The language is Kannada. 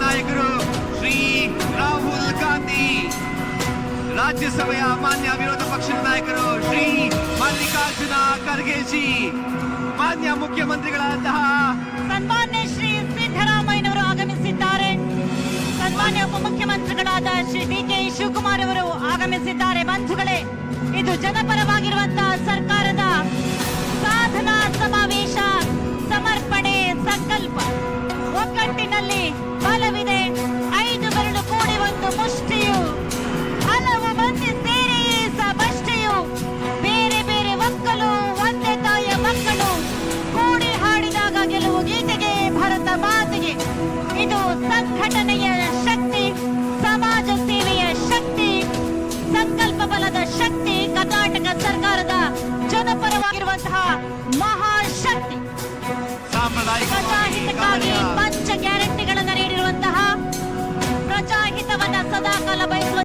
ನಾಯಕರು ಶ್ರೀ ರಾಹುಲ್ ಗಾಂಧಿ. ರಾಜ್ಯಸಭೆಯ ಮಾನ್ಯ ವಿರೋಧ ಪಕ್ಷದ ನಾಯಕರು ಶ್ರೀ ಮಲ್ಲಿಕಾರ್ಜುನ ಖರ್ಗೆಜಿ. ಮಾನ್ಯ ಮುಖ್ಯಮಂತ್ರಿಗಳಾದಂತಹ ಸನ್ಮಾನ್ಯ ಶ್ರೀ ಸಿದ್ದರಾಮಯ್ಯನವರು ಆಗಮಿಸಿದ್ದಾರೆ. ಸನ್ಮಾನ್ಯ ಉಪಮುಖ್ಯಮಂತ್ರಿಗಳಾದ ಶ್ರೀ ಡಿ ಕೆ ಶಿವಕುಮಾರ್ ಅವರು ಆಗಮಿಸಿದ್ದಾರೆ. ಬಂಧುಗಳೇ, ಇದು ಜನಪರವಾಗಿರುವಂತಹ ಸರ್ಕಾರದ ಸಾಧನಾ ಸಮಾವೇಶ, ಸಮರ್ಪಣೆ ಸಂಕಲ್ಪ. ಒಗ್ಗಟ್ಟಿನಲ್ಲಿ ಸಂಘಟನೆಯ ಶಕ್ತಿ ಸಮಾಜ ಸೇವೆಯ ಶಕ್ತಿ ಸಂಕಲ್ಪ ಬಲದ ಶಕ್ತಿ ಕರ್ನಾಟಕ ಸರ್ಕಾರದ ಜನಪರವಾಗಿರುವಂತಹ ಮಹಾಶಕ್ತಿ. ಪ್ರಜಾಹಿತಕ್ಕಾಗಿ ಪಂಚ ಗ್ಯಾರಂಟಿಗಳನ್ನು ನೀಡಿರುವಂತಹ ಪ್ರಜಾಹಿತವನ್ನ ಸದಾಕಾಲ ಬಯಸುವ